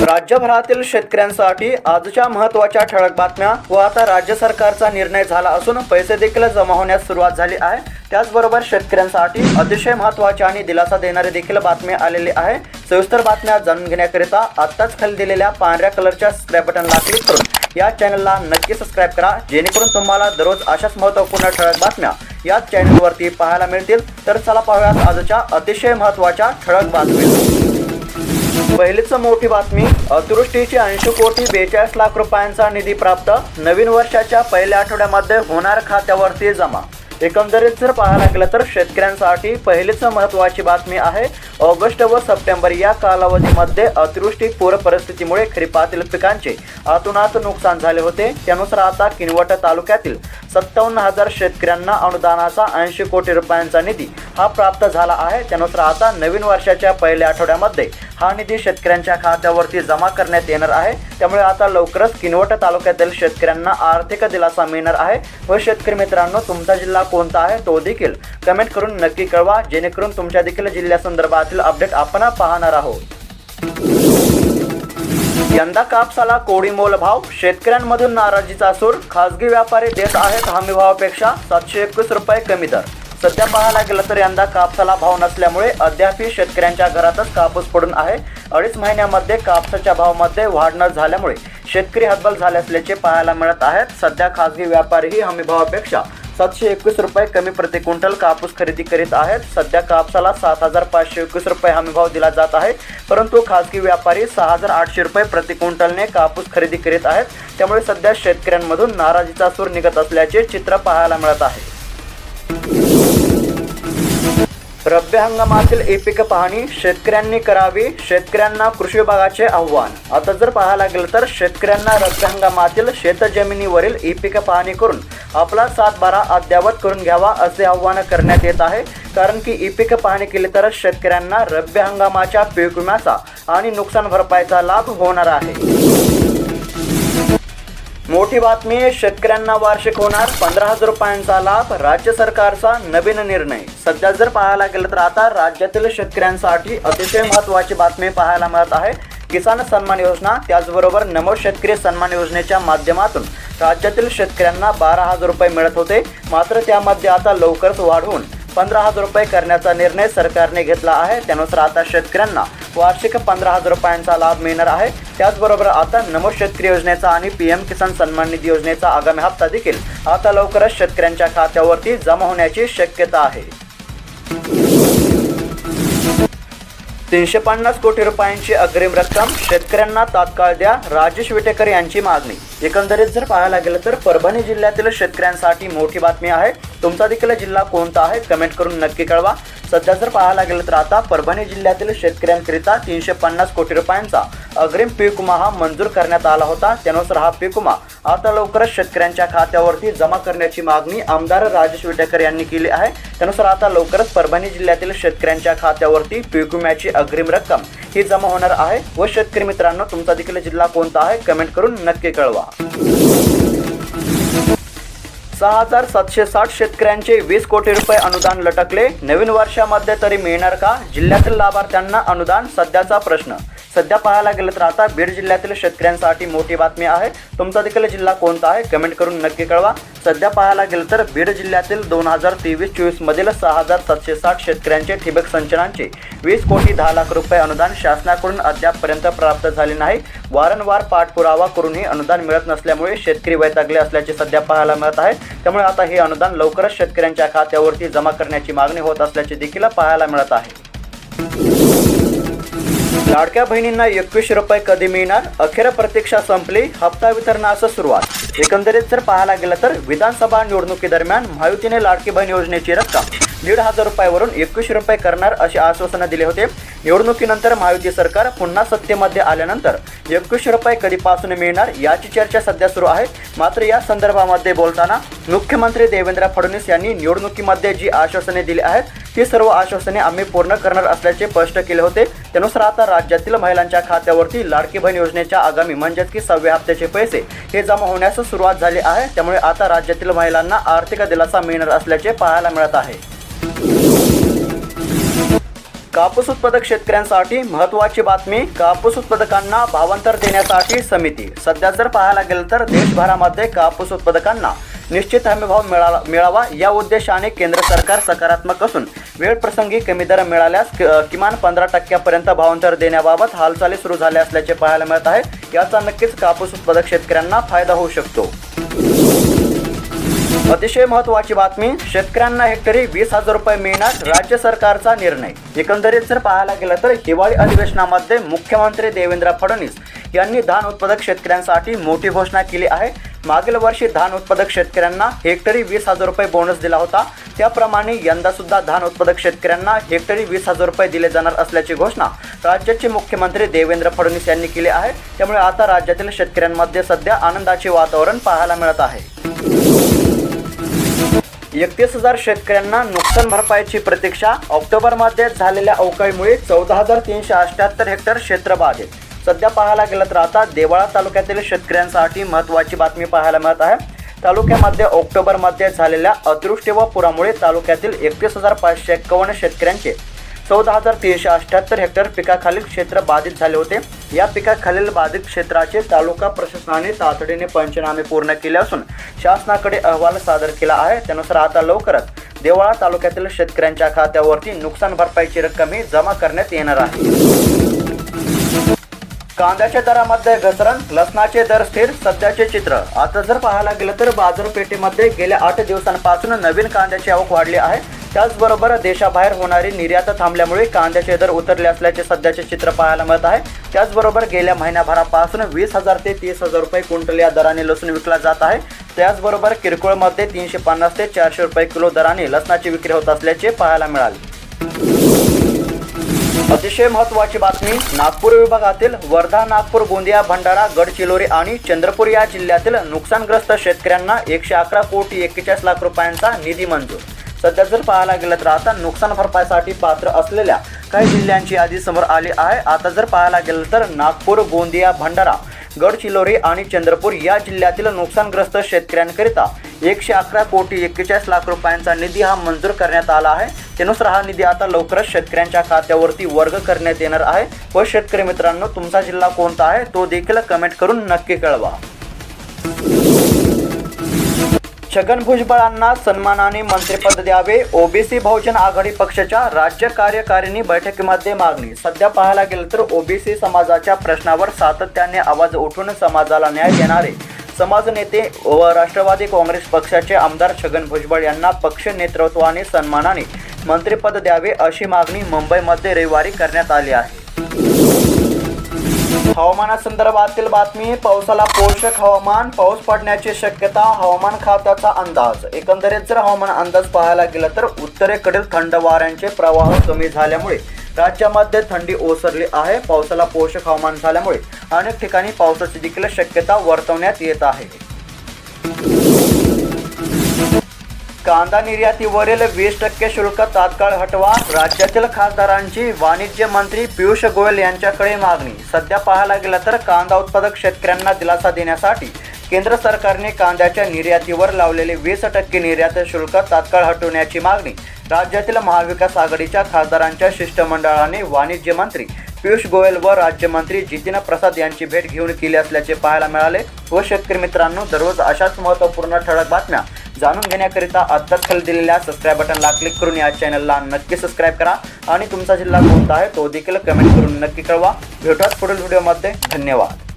राज्यभरातील शेतकऱ्यांसाठी आजच्या महत्त्वाच्या ठळक बातम्या व आता राज्य सरकारचा निर्णय झाला असून पैसे देखील जमा होण्यास सुरुवात झाली आहे. त्याचबरोबर शेतकऱ्यांसाठी अतिशय महत्त्वाच्या आणि दिलासा देणारी देखील बातमी आलेली आहे. सविस्तर बातम्या जाणून घेण्याकरिता आत्ताच खाली दिलेल्या पांढऱ्या कलरच्या सबस्क्राईब बटनला क्लिक करून या चॅनलला नक्की सबस्क्राईब करा जेणेकरून तुम्हाला दररोज अशाच महत्त्वपूर्ण ठळक बातम्या याच चॅनलवरती पाहायला मिळतील. तर चला पाहूयात आजच्या अतिशय महत्त्वाच्या ठळक बातम्या. पहिलीच मोठी बातमी अतिवृष्टीची ऐंशी कोटी बेचाळीस लाख रुपयांचा निधी प्राप्त नवीन वर्षाच्या पहिल्या आठवड्यामध्ये होणार खात्यावरती जमा. एकंदरीत जर पाहायला गेलं तर शेतकऱ्यांसाठी पहिलीच महत्त्वाची बातमी आहे ऑगस्ट व सप्टेंबर या कालावधीमध्ये अतिवृष्टी पूर परिस्थितीमुळे खरीपातील पिकांचे आतुनात नुकसान झाले होते. त्यानुसार आता किनवट तालुक्यातील सत्तावन्न हजार शेतकऱ्यांना अनुदानाचा ऐंशी कोटी रुपयांचा निधी हा प्राप्त झाला आहे. त्यानुसार आता नवीन वर्षाच्या पहिल्या आठवड्यामध्ये हा निधी शेतकऱ्यांच्या खात्यावरती जमा करण्यात येणार आहे. त्यामुळे आता लवकरच किनवट तालुक्यातील शेतकऱ्यांना आर्थिक दिलासा मिळणार आहे. व शेतकरी मित्रांनो तुमचा जिल्हा कोणता आहे तो देखील कमेंट करून नक्की कळवा. जेणेकरून तुमच्या देखील जिल्ह्यासंदर्भातील अपडेट आपण पाहणार आहोत. यंदा कापसाला कोडी मोल भाव शेतकऱ्यांमधून नाराजीचा सूर. खासगी व्यापारी देत आहेत हमी भावापेक्षा सातशे एकवीस रुपये कमी दर. सध्या पाहायला गेलं तर यंदा कापसाला भाव नसल्यामुळे अद्यापही शेतकऱ्यांच्या घरातच कापूस पडून आहे. अडीच महिन्यामध्ये कापसाच्या भावामध्ये वाढ न झाल्यामुळे शेतकरी हतबल झाले असल्याचे पाहायला मिळत आहेत. सध्या खासगी व्यापारीही हमीभावापेक्षा सातशे एकवीस रुपये कमी प्रति क्विंटल कापूस खरेदी करीत आहेत. सध्या कापसाला सात हजार पाचशे एकवीस रुपये हमीभाव दिला जात आहे. परंतु खासगी व्यापारी सहा हजार आठशे रुपये प्रति क्विंटलने कापूस खरेदी करीत आहेत. त्यामुळे सध्या शेतकऱ्यांमधून नाराजीचा सूर निघत असल्याचे चित्र पाहायला मिळत आहे. रब्बी हंगामातील ई पाहणी शेतकऱ्यांनी करावी शेतकऱ्यांना कृषी विभागाचे आव्हान. आता जर पाहायला गेलं तर शेतकऱ्यांना रब्बी हंगामातील शेतजमिनीवरील ई पीक पाहणी करून आपला सातबारा अद्ययावत करून घ्यावा असे आव्हान करण्यात येत आहे. कारण की ई पीक पाहणी केली तरच शेतकऱ्यांना रब्बी हंगामाच्या पीक विम्याचा आणि नुकसान भरपाईचा लाभ होणार आहे. मोठी बातमी शेतकऱ्यांना वार्षिक होणार पंधरा हजार रुपयांचा लाभ राज्य सरकारचा नवीन निर्णय. सध्या जर पाहायला गेलं तर आता राज्यातील शेतकऱ्यांसाठी अतिशय महत्त्वाची बातमी पाहायला मिळत आहे. किसान सन्मान योजना त्याचबरोबर नमो शेतकरी सन्मान योजनेच्या माध्यमातून राज्यातील शेतकऱ्यांना बारा हजार रुपये मिळत होते. मात्र त्यामध्ये आता लवकरच वाढवून पंधरा हजार रुपये करण्याचा निर्णय सरकारने घेतला आहे. त्यानुसार आता शेतकऱ्यांना वार्षिक पंधरा हजार रुपयांचा लाभ मिळणार आहे. त्याचबरोबर आता नमो शेतकरी योजनेचा आणि पी एम किसान सन्मान निधी योजनेचा आगामी हप्ता देखील आता लवकरच शेतकऱ्यांच्या खात्यावरती जमा होण्याची शक्यता आहे. तीनशे पन्नास कोटी रुपयांची अग्रिम रक्कम शेतकऱ्यांना तात्काळ द्या राजेश विटेकर यांची मागणी. एकंदरीत जर पाहायला गेलं तर परभणी जिल्ह्यातील शेतकऱ्यांसाठी मोठी बातमी आहे. तुमचा देखील जिल्हा कोणता आहे? कमेंट करून नक्की कळवा. सध्या जर पाहायला गेलं तर आता परभणी जिल्ह्यातील शेतकऱ्यांकरिता तीनशे पन्नास कोटी रुपयांचा अग्रिम पीक विमा हा मंजूर करण्यात आला होता. त्यानुसार हा पीक विमा आता लवकरच शेतकऱ्यांच्या खात्यावरती जमा करण्याची मागणी आमदार राजेश विटेकर यांनी केली आहे. त्यानुसार आता लवकरच परभणी जिल्ह्यातील शेतकऱ्यांच्या खात्यावरती पीक विम्याची अग्रिम रक्कम ही जमा होणार आहे. व शेतकरी मित्रांनो तुमचा देखील जिल्हा कोणता आहे? कमेंट करून नक्की कळवा. सहा हजार सातशे साठ शेतकऱ्यांचे वीस कोटी रुपये अनुदान लटकले. नवीन वर्षामध्ये तरी मिळणार का? जिल्ह्यातील लाभार्थ्यांना अनुदान सध्याचा प्रश्न. सध्या पाहायला गेलं तर आता बीड जिल्ह्यातील शेतकऱ्यांसाठी मोठी बातमी आहे. तुमचा देखील जिल्हा कोणता आहे? कमेंट करून नक्की कळवा. सध्या पाहायला गेलं तर बीड जिल्ह्यातील दोन हजार तेवीस चोवीसमधील सहा हजार सातशे साठ शेतकऱ्यांचे ठिबक सिंचनांचे वीस कोटी दहा लाख रुपये अनुदान शासनाकडून अद्यापपर्यंत प्राप्त झाले नाही. वारंवार पाठपुरावा करूनही अनुदान मिळत नसल्यामुळे शेतकरी वैतागले असल्याचे सध्या पाहायला मिळत आहे. त्यामुळे आता हे अनुदान लवकरच शेतकऱ्यांच्या खात्यावरती जमा करण्याची मागणी होत असल्याचे देखील पाहायला मिळत आहे. लाडक्या बहिणींना एकवीसशे रुपये कधी मिळणार? अखेर प्रतीक्षा संपली हप्ता वितरणास सुरुवात. एकंदरीत जर पाहायला गेलं तर विधानसभा निवडणुकीदरम्यान महायुतीने लाडकी बहीण योजनेची रक्कम दीड हजार रुपयावरून एकवीसशे रुपये करणार असे आश्वासन दिले होते. निवडणुकीनंतर महायुती सरकार पुन्हा सत्तेमध्ये आल्यानंतर एकवीसशे रुपये कधीपासून मिळणार याची चर्चा सध्या सुरू आहे. मात्र या संदर्भामध्ये बोलताना मुख्यमंत्री देवेंद्र फडणवीस यांनी निवडणुकीमध्ये जी आश्वासने दिली आहेत ती सर्व आश्वासने आम्ही पूर्ण करणार असल्याचे स्पष्ट केले होते. त्यानुसार आता राज्यातील महिलांच्या खात्यावरती लाडकी बहीण योजनेच्या आगामी म्हणजेच की सहाव्या हप्त्याचे पैसे हे जमा होण्यास सुरुवात झाली आहे. त्यामुळे आता राज्यातील महिलांना आर्थिक दिलासा मिळणार असल्याचे पाहायला मिळत आहे. कापूस उत्पादक शेतकऱ्यांसाठी महत्त्वाची बातमी कापूस उत्पादकांना भावांतर देण्यासाठी समिती. सध्या जर पाहायला गेलं तर देशभरामध्ये कापूस उत्पादकांना निश्चित हमीभाव मिळाला मिळावा या उद्देशाने केंद्र सरकार सकारात्मक असून वेळ प्रसंगी कमी दर मिळाल्यास क- किमान पंधरा टक्क्यापर्यंत भावांतर देण्याबाबत हालचाली सुरू झाल्या असल्याचे पाहायला मिळत आहे. याचा नक्कीच कापूस उत्पादक शेतकऱ्यांना फायदा होऊ शकतो. अतिशय महत्वाची बातमी शेतकऱ्यांना हेक्टरी वीस हजार रुपये मिळणार राज्य सरकारचा निर्णय. एकंदरीत जर पाहायला गेलं तर हिवाळी अधिवेशनामध्ये मुख्यमंत्री देवेंद्र फडणवीस यांनी धान उत्पादक शेतकऱ्यांसाठी मोठी घोषणा केली आहे. मागील वर्षी धान उत्पादक शेतकऱ्यांना हेक्टरी वीस हजार रुपये बोनस दिला होता. त्याप्रमाणे यंदा सुद्धा धान उत्पादक शेतकऱ्यांना हेक्टरी वीस हजार रुपये दिले जाणार असल्याची घोषणा राज्याचे मुख्यमंत्री देवेंद्र फडणवीस यांनी केली आहे. त्यामुळे आता राज्यातील शेतकऱ्यांमध्ये सध्या आनंदाचे वातावरण पाहायला मिळत आहे. एकतीस हजार शेतकऱ्यांना नुकसान भरपाईची प्रतीक्षा. ऑक्टोबरमध्ये झालेल्या अवकाळीमुळे चौदा हजार तीनशे अठ्याहत्तर हेक्टर क्षेत्र बाधित सध्या पाहायला गेलं तर आता देवाळा तालुक्यातील शेतकऱ्यांसाठी महत्त्वाची बातमी पाहायला मिळत आहे. तालुक्यामध्ये ऑक्टोबरमध्ये झालेल्या अतिवृष्टी व पुरामुळे तालुक्यातील एकतीस हजार पाचशे एक्कावन्न शेतकऱ्यांचे चौदा हजार तीनशे अठ्याहत्तर हेक्टर पिकाखालील क्षेत्र बाधित झाले होते. या पिकाखालील बाधित क्षेत्राचे तालुका प्रशासनाने तातडीने पंचनामे पूर्ण केले असून शासनाकडे अहवाल सादर केला आहे. त्यानुसार आता लवकरच देवळा तालुक्यातील शेतकऱ्यांच्या खात्यावरती नुकसान भरपाईची रक्कमही जमा करण्यात येणार आहे. कांद्याच्या दरामध्ये घसरण लसणाचे दर स्थिर सध्याचे चित्र. आता जर पाहायला गेलं तर बाजारपेठेमध्ये गेल्या आठ दिवसांपासून नवीन कांद्याची आवक वाढली आहे. त्याचबरोबर देशाबाहेर होणारी निर्यात थांबल्यामुळे कांद्याचे दर उतरले असल्याचे सध्याचे चित्र पाहायला मिळत आहे. त्याचबरोबर गेल्या महिन्याभरापासून वीस हजार ते तीस हजार रुपये क्विंटल या दराने लसूण विकला जात आहे. त्याचबरोबर किरकोळमध्ये तीनशे पन्नास ते चारशे रुपये किलो दराने लसणाची विक्री होत असल्याचे पाहायला मिळाले. अतिशय महत्त्वाची बातमी नागपूर विभागातील वर्धा नागपूर गोंदिया भंडारा गडचिरोली आणि चंद्रपूर या जिल्ह्यातील नुकसानग्रस्त शेतकऱ्यांना एकशे अकरा कोटी एक्केचाळीस लाख रुपयांचा निधी मंजूर सध्या जर पाहायला गेलं तर आता नुकसान भरपाईसाठी पात्र असलेल्या काही जिल्ह्यांची यादी समोर आली आहे. आता जर पाहायला गेलं तर नागपूर गोंदिया भंडारा गडचिरोली आणि चंद्रपूर या जिल्ह्यातील नुकसानग्रस्त शेतकऱ्यांकरिता एकशे अकरा कोटी एक्केचाळीस लाख रुपयांचा निधी हा मंजूर करण्यात आला आहे. त्यानुसार हा निधी आता लवकरच शेतकऱ्यांच्या खात्यावरती वर्ग करण्यात येणार आहे. व शेतकरी मित्रांनो तुमचा जिल्हा कोणता आहे तो देखील कमेंट करून नक्की कळवा. छगन भुजबळांना सन्मानाने मंत्रिपद द्यावे. ओबीसी बहुजन आघाडी पक्षाच्या राज्य कार्यकारिणी बैठकीमध्ये मागणी. सध्या पाहायला गेलं तर ओबीसी समाजाच्या प्रश्नावर सातत्याने आवाज उठून समाजाला न्याय देणारे समाज नेते व राष्ट्रवादी काँग्रेस पक्षाचे आमदार छगन भुजबळ यांना पक्ष नेतृत्वाने सन्मानाने मंत्रिपद द्यावे अशी मागणी मुंबईमध्ये रविवारी करण्यात आली आहे. हवामानासंदर्भातील बातमी पावसाला पोषक हवामान पाऊस पडण्याची शक्यता हवामान खात्याचा अंदाज. एकंदरीत जर हवामान अंदाज पाहायला गेला तर उत्तरेकडील थंड वाऱ्यांचे प्रवाह कमी झाल्यामुळे राज्यामध्ये थंडी ओसरली आहे पावसाला पोषक हवामान झाल्यामुळे अनेक ठिकाणी पावसाची देखील शक्यता वर्तवण्यात येत आहे. कांदा निर्यातीवरील वीस टक्के शुल्क तात्काळ हटवा राज्यातील खासदारांची वाणिज्य मंत्री पियुष गोयल यांच्याकडे मागणी. सध्या पाहायला गेलं तर कांदा उत्पादक शेतकऱ्यांना दिलासा देण्यासाठी केंद्र सरकारने कांद्याच्या निर्यातीवर लावलेले वीस टक्के निर्यात शुल्क तात्काळ हटवण्याची मागणी. राज्यातील महाविकास आघाडीच्या खासदारांच्या शिष्टमंडळाने वाणिज्य मंत्री पियुष गोयल व राज्यमंत्री जितीन प्रसाद यांची भेट घेऊन केली असल्याचे पाहायला मिळाले. व शेतकरी मित्रांनो दररोज अशाच महत्त्वपूर्ण ठळक बातम्या जाणून घेण्याकरिता आत्ताच खाली दिलेल्या सबस्क्राईब बटनला क्लिक करून या चॅनलला नक्की सबस्क्राईब करा. आणि तुमचा जिल्हा कोणता आहे तो देखील कमेंट करून नक्की कळवा. भेटूच पुढील व्हिडिओमध्ये धन्यवाद.